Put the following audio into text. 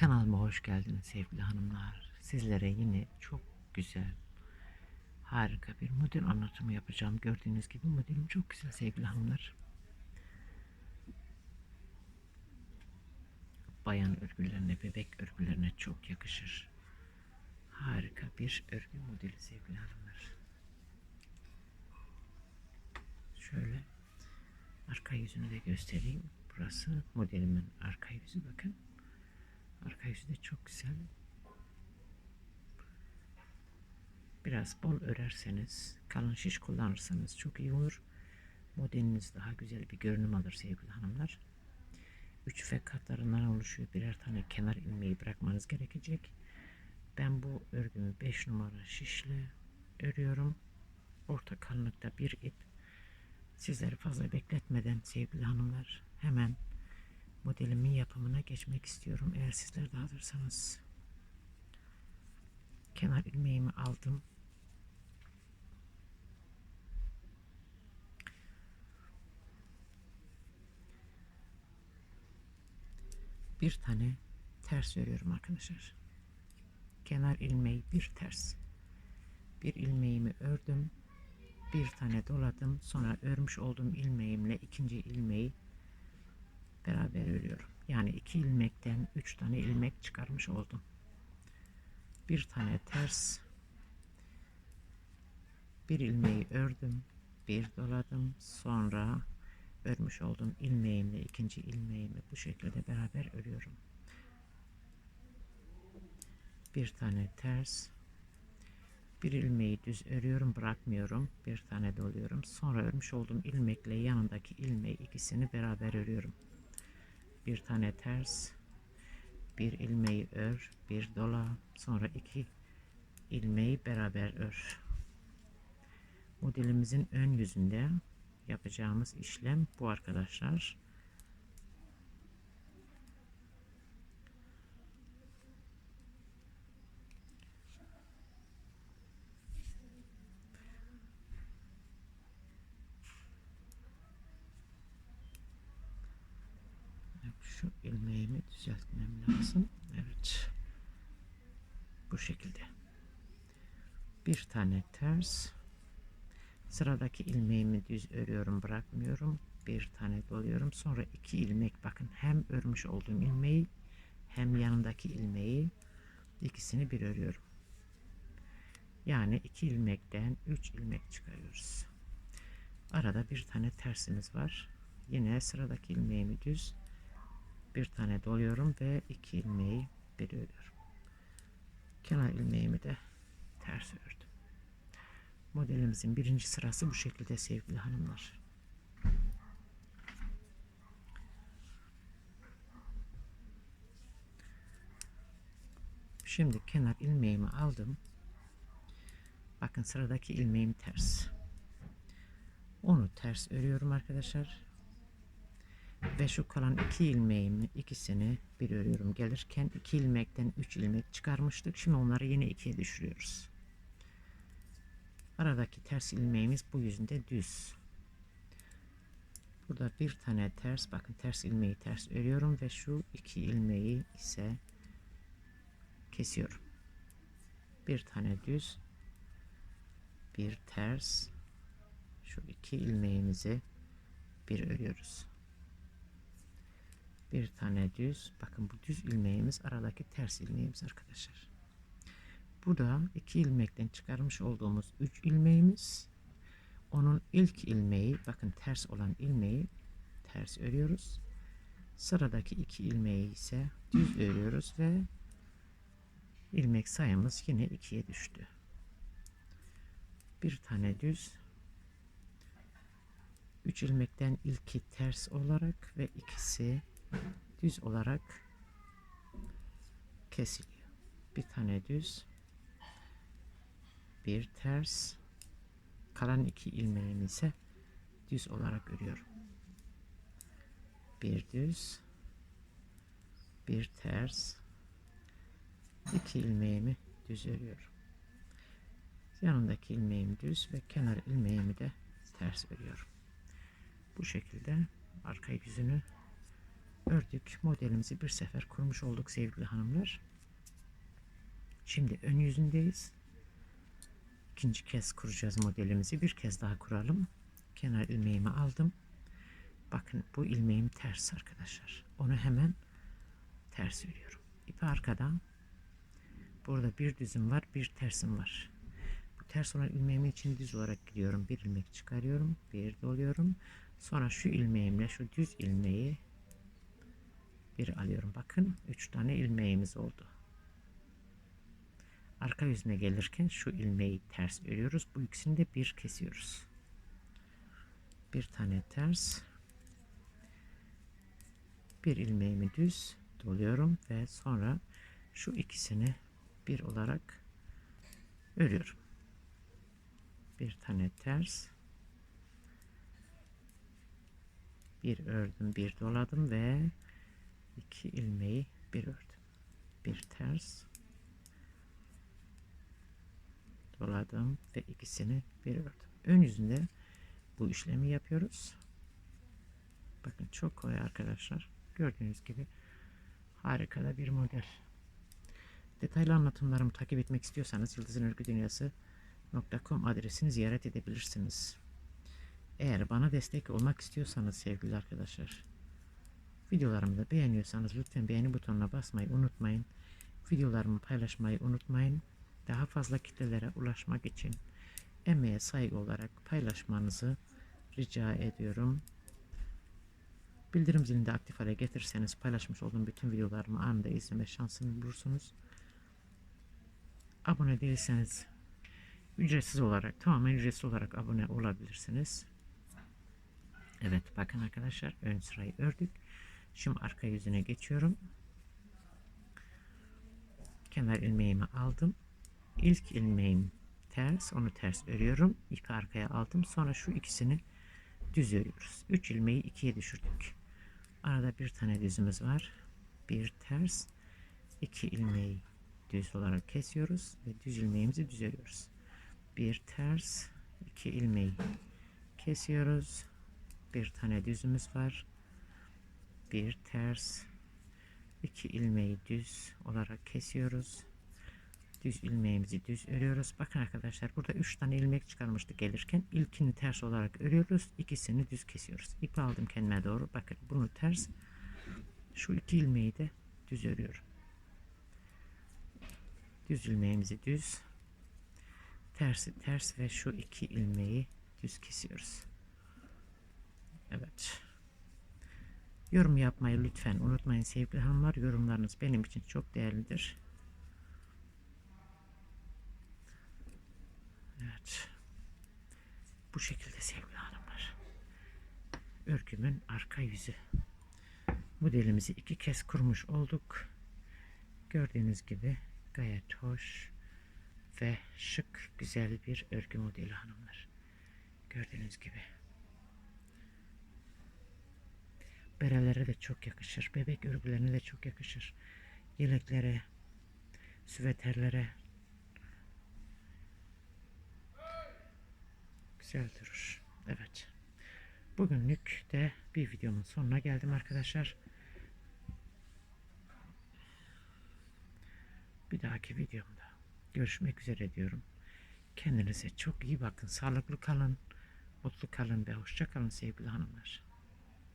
Kanalıma hoş geldiniz sevgili hanımlar. Sizlere yine çok güzel, harika bir model anlatımı yapacağım. Gördüğünüz gibi modelim çok güzel sevgili hanımlar. Bayan örgülerine, bebek örgülerine çok yakışır. Harika bir örgü modeli sevgili hanımlar. Şöyle arka yüzünü de göstereyim. Burası modelimin arka yüzü bakın. Arka yüzü de çok güzel. Biraz bol örerseniz, kalın şiş kullanırsanız çok iyi olur. Modeliniz daha güzel bir görünüm alır sevgili hanımlar. 3 ve katlarından oluşuyor. Birer tane kenar ilmeği bırakmanız gerekecek. Ben bu örgümü 5 numara şişle örüyorum. Orta kalınlıkta bir ip. Sizleri fazla bekletmeden sevgili hanımlar hemen modelimin yapımına geçmek istiyorum. Eğer sizler de hazırsanız. Kenar ilmeğimi aldım. Bir tane ters örüyorum arkadaşlar. Kenar ilmeği bir ters. Bir ilmeğimi ördüm. Bir tane doladım. Sonra örmüş olduğum ilmeğimle ikinci ilmeği beraber örüyorum. Yani iki ilmekten üç tane ilmek çıkarmış oldum. Bir tane ters, bir ilmeği ördüm, bir doladım. Sonra örmüş olduğum ilmeğimle ikinci ilmeğimi bu şekilde beraber örüyorum. Bir tane ters, bir ilmeği düz örüyorum, bırakmıyorum. Bir tane doluyorum. Sonra örmüş olduğum ilmekle yanındaki ilmeği ikisini beraber örüyorum bir tane ters bir ilmeği ör bir dola sonra iki ilmeği beraber ör. Modelimizin ön yüzünde yapacağımız işlem bu arkadaşlar şu ilmeğimi düzeltmem lazım. Evet. Bu şekilde. Bir tane ters. Sıradaki ilmeğimi düz örüyorum, bırakmıyorum. Bir tane doluyorum. Sonra iki ilmek bakın hem örmüş olduğum ilmeği hem yanındaki ilmeği ikisini bir örüyorum. Yani iki ilmekten üç ilmek çıkarıyoruz. Arada bir tane tersimiz var. Yine sıradaki ilmeğimi düz bir tane doluyorum ve iki ilmeği bir örüyorum. Kenar ilmeğimi de ters ördüm. Modelimizin birinci sırası bu şekilde sevgili hanımlar. Şimdi kenar ilmeğimi aldım. Bakın sıradaki ilmeğim ters. Onu ters örüyorum arkadaşlar ve şu kalan iki ilmeğimi ikisini bir örüyorum. Gelirken iki ilmekten üç ilmek çıkarmıştık. Şimdi onları yine ikiye düşürüyoruz. Aradaki ters ilmeğimiz bu yüzünde düz. Burada bir tane ters bakın ters ilmeği ters örüyorum ve şu iki ilmeği ise kesiyorum. Bir tane düz bir ters. Şu iki ilmeğimizi bir örüyoruz bir tane düz bakın bu düz ilmeğimiz aradaki ters ilmeğimiz arkadaşlar. Burada iki ilmekten çıkarmış olduğumuz üç ilmeğimiz. Onun ilk ilmeği bakın ters olan ilmeği ters örüyoruz. Sıradaki iki ilmeği ise düz örüyoruz ve ilmek sayımız yine ikiye düştü. Bir tane düz 3 ilmekten ilki ters olarak ve ikisi düz olarak kesiliyor. Bir tane düz, bir ters, kalan iki ilmeğimi ise düz olarak örüyorum. Bir düz, bir ters, iki ilmeğimi düz örüyorum. Yanındaki ilmeğim düz ve kenar ilmeğimi de ters örüyorum. Bu şekilde arka yüzünü ördük. Modelimizi bir sefer kurmuş olduk sevgili hanımlar. Şimdi ön yüzündeyiz. İkinci kez kuracağız modelimizi. Bir kez daha kuralım. Kenar ilmeğimi aldım. Bakın bu ilmeğim ters arkadaşlar. Onu hemen ters örüyorum. İpi arkadan. Burada bir düzüm var, bir tersim var. Bu ters olan ilmeğimin için düz olarak gidiyorum. Bir ilmek çıkarıyorum, bir doluyorum. Sonra şu ilmeğimle şu düz ilmeği bir alıyorum. Bakın 3 tane ilmeğimiz oldu. Arka yüzüne gelirken şu ilmeği ters örüyoruz. Bu ikisini de bir kesiyoruz. Bir tane ters. Bir ilmeğimi düz doluyorum ve sonra şu ikisini bir olarak örüyorum. Bir tane ters. Bir ördüm, bir doladım ve iki ilmeği bir ördüm. Bir ters doladım ve ikisini bir ördüm. Ön yüzünde bu işlemi yapıyoruz. Bakın çok kolay arkadaşlar. Gördüğünüz gibi harika da bir model. Detaylı anlatımlarımı takip etmek istiyorsanız Yıldızın Örgü Dünyası.com adresini ziyaret edebilirsiniz. Eğer bana destek olmak istiyorsanız sevgili arkadaşlar, videolarımı da beğeniyorsanız lütfen beğeni butonuna basmayı unutmayın. Videolarımı paylaşmayı unutmayın. Daha fazla kitlelere ulaşmak için emeğe saygı olarak paylaşmanızı rica ediyorum. Bildirim zilini de aktif hale getirirseniz paylaşmış olduğum bütün videolarımı anında izleme şansını bulursunuz. Abone değilseniz ücretsiz olarak tamamen ücretsiz olarak abone olabilirsiniz. Evet bakın arkadaşlar ön sırayı ördük. Şimdi arka yüzüne geçiyorum. Kenar ilmeğimi aldım. İlk ilmeğim ters. Onu ters örüyorum. İpi arkaya aldım. Sonra şu ikisini düz örüyoruz. 3 ilmeği ikiye düşürdük. Arada bir tane düzümüz var. Bir ters. iki ilmeği düz olarak kesiyoruz ve düz ilmeğimizi düz örüyoruz. Bir ters, iki ilmeği kesiyoruz. Bir tane düzümüz var. Bir ters, iki ilmeği düz olarak kesiyoruz. Düz ilmeğimizi düz örüyoruz. Bakın arkadaşlar burada 3 tane ilmek çıkarmıştık gelirken. ilkini ters olarak örüyoruz. ikisini düz kesiyoruz. İp aldım kendime doğru. Bakın bunu ters. Şu iki ilmeği de düz örüyorum. Düz ilmeğimizi düz. Tersi ters ve şu iki ilmeği düz kesiyoruz. Evet. Yorum yapmayı lütfen unutmayın sevgili hanımlar. Yorumlarınız benim için çok değerlidir. Evet. Bu şekilde sevgili hanımlar. Örgümün arka yüzü. Modelimizi iki kez kurmuş olduk. Gördüğünüz gibi gayet hoş ve şık güzel bir örgü modeli hanımlar. Gördüğünüz gibi. Berelere de çok yakışır. Bebek örgülerine de çok yakışır. Yeleklere, süveterlere güzel durur. Evet. Bugünlük de bir videomun sonuna geldim arkadaşlar. Bir dahaki videomda görüşmek üzere diyorum. Kendinize çok iyi bakın. Sağlıklı kalın. Mutlu kalın ve hoşça kalın sevgili hanımlar.